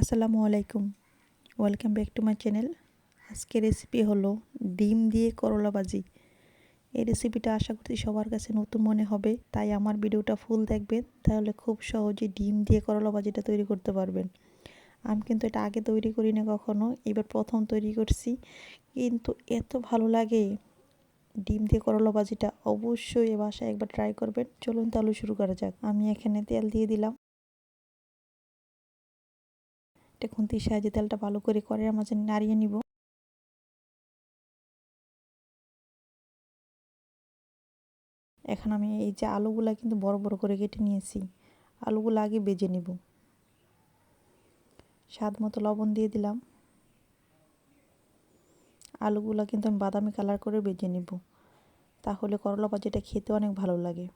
আসসালামু আলাইকুম। Welcome back to my channel আজকে রেসিপি হলো ডিম দিয়ে করলা ভাজি। এই রেসিপিটা আশা করছি সবার কাছে নতুন মনে হবে, তাই আমার ভিডিওটা ফুল দেখবেন, তাহলে খুব সহজে ডিম দিয়ে করলা ভাজিটা তৈরি করতে পারবেন। আমি কিন্তু এটা আগে তৈরি করি না কখনো, এবার প্রথম তৈরি করছি, কিন্তু এত ভালো লাগে ডিম দিয়ে করলা ভাজিটা। অবশ্যই এ বাসায় একবার ট্রাই করবেন। চলুন তাহলে শুরু করা যাক। আমি এখানে তেল দিয়ে দিলাম। একটা খুন্তির সাহায্যে তেলটা ভালো করে কড়াইয়ের মাঝে নাড়িয়ে নিব। এখন আমি এই যে আলুগুলা কিন্তু বড় বড় করে কেটে নিয়েছি, আলুগুলো আগে বেজে নিব। স্বাদ মতো লবণ দিয়ে দিলাম। আলুগুলো কিন্তু আমি বাদামি কালার করে বেজে নিব। তাহলে করলা ভাজিটা খেতে অনেক ভালো লাগে।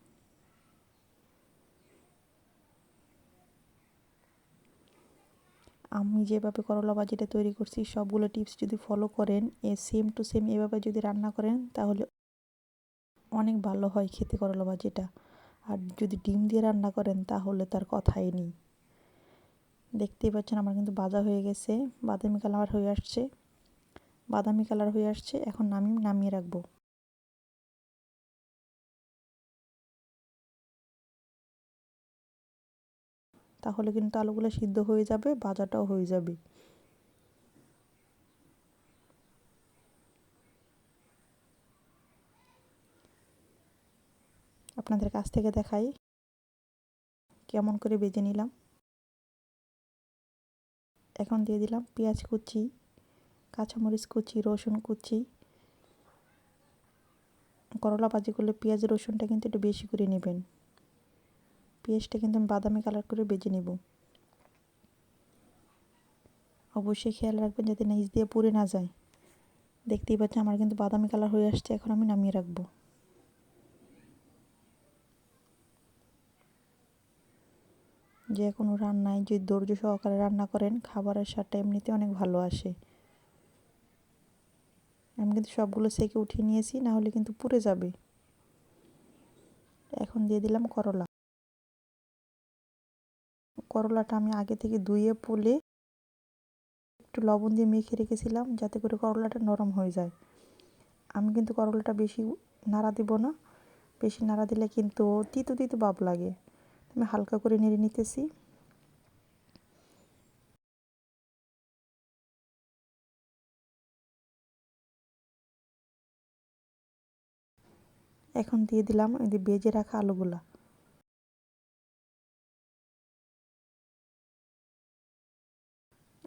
আমি যেভাবে করলা ভাজিটা তৈরি করছি, সবগুলো টিপস যদি ফলো করেন, এ সেম টু সেম এভাবে যদি রান্না করেন, তাহলে অনেক ভালো হয় খেতে করলা ভাজিটা আর যদি ডিম দিয়ে রান্না করেন, তাহলে তার কথাই নেই। দেখতেই পাচ্ছেন আমার কিন্তু ভাজা হয়ে গেছে, বাদামি কালার হয়ে আসছে, বাদামি কালার হয়ে আসছে, এখন নামি, নামিয়ে রাখব। তাহলে কিন্তু আলুগুলো সিদ্ধ হয়ে যাবে, ভাজাটাও হয়ে যাবে। আপনাদের কাছ থেকে দেখাই কেমন করে বেজে নিলাম। এখন দিয়ে দিলাম পেঁয়াজ কুচি, কাঁচামরিচ কুচি, রসুন কুচি। করলা ভাজি করলে পেঁয়াজ রসুনটা কিন্তু একটু বেশি করে নেবেন। পেঁয়াজটা কিন্তু আমি বাদামি কালার করে বেজে নেব। অবশ্যই খেয়াল রাখবেন যাতে নিচ দিয়ে পুড়ে না যায়। দেখতেই পাচ্ছেন আমার কিন্তু বাদামি কালার হয়ে আসছে, এখন আমি নামিয়ে রাখব। যে কোনো রান্নায় যদি ধৈর্য সহকারে রান্না করেন, খাবারের স্বাদটা এমনিতে অনেক ভালো আসে। আমি কিন্তু সবগুলো সেকে উঠিয়ে নিয়েছি, না হলে কিন্তু পুড়ে যাবে। এখন দিয়ে দিলাম করলা। করলাটা আমি আগে থেকে ধুয়ে, পুলে একটু লবণ দিয়ে মেখে রেখেছিলাম যাতে করে করলাটা নরম হয়ে যায়। আমি কিন্তু করলাটা বেশি নাড়া দেব না। বেশি নাড়া দিলে কিন্তু তিতো তিতো ভাব লাগে। আমি হালকা করে নেড়ে নিতেছি। এখন দিয়ে দিলাম এই বেজে রাখা আলুগুলা।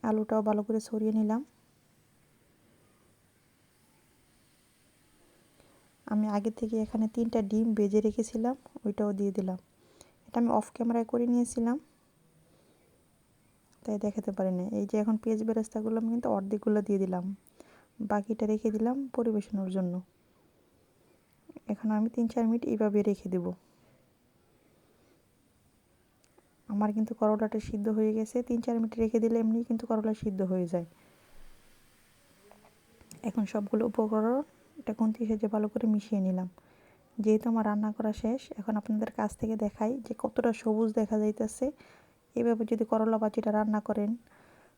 আলুটাও ভালো করে সরিয়ে নিলাম। আমি আগে থেকে এখানে তিনটা ডিম বেজে রেখেছিলাম, ওইটাও দিয়ে দিলাম। এটা আমি অফ ক্যামেরায় করে নিয়েছিলাম। তাই দেখাতে পারি না এই যে এখন পেঁয়াজ বেরেস্তাগুলো আমি কিন্তু অর্ধেকগুলো দিয়ে দিলাম। বাকিটা রেখে দিলাম পরিবেশনের জন্য। এখন আমি তিন চার মিনিট এইভাবে রেখে দেবো। আমার কিন্তু করলাটা সিদ্ধ হয়ে গেছে। তিন চার মিনিট রেখে দিলে এমনি কিন্তু করলা সিদ্ধ হয়ে যায়। এখন সবগুলো উপকরণ এটা খুন্তি সেজে ভালো করে মিশিয়ে নিলাম। যেহেতু আমার রান্না করা শেষ, এখন আপনাদের কাছ থেকে দেখাই যে কতটা সবুজ দেখা যাইতেছে। এভাবে যদি করলা বাজিটা রান্না করেন,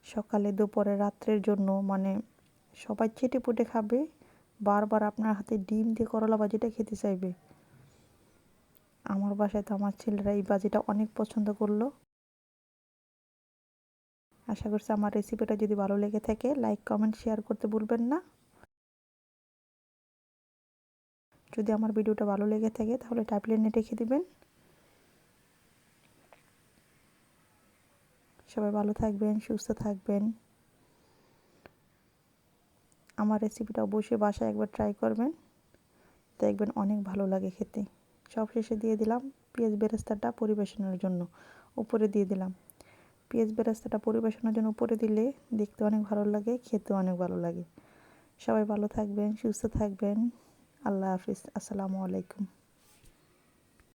সকালে, দুপুরে, রাত্রের জন্য মানে সবাই চেটে পুটে খাবে, বারবার আপনার হাতে ডিম দিয়ে করলা বাজিটা খেতে চাইবে। আমার বাসায় তো আমার ছেলেরা এই বাজিটা অনেক পছন্দ করল। আশা করছি আমার রেসিপিটা যদি ভালো লেগে থাকে লাইক কমেন্ট শেয়ার করতে ভুলবেন না। যদি আমার ভিডিওটা ভালো লেগে থাকে, তাহলে ট্যাবলেট রেখে দিবেন। সবাই ভালো থাকবেন, সুস্থ থাকবেন। আমার রেসিপিটা অবশ্যই বাসায় একবার ট্রাই করবেন। দেখবেন অনেক ভালো লাগে খেতে। সব শেষে দিয়ে দিলাম পেঁয়াজ বেরেস্তাটা পরিবেশনের জন্য উপরে দিয়ে দিলাম। পেঁয়াজ বেরেস্তাটা পরিবেশনের জন্য উপরে দিলে দেখতে অনেক ভালো লাগে খেতে অনেক ভালো লাগে। সবাই ভালো থাকবেন, সুস্থ থাকবেন। আল্লাহ হাফিজ। আসসালামু আলাইকুম।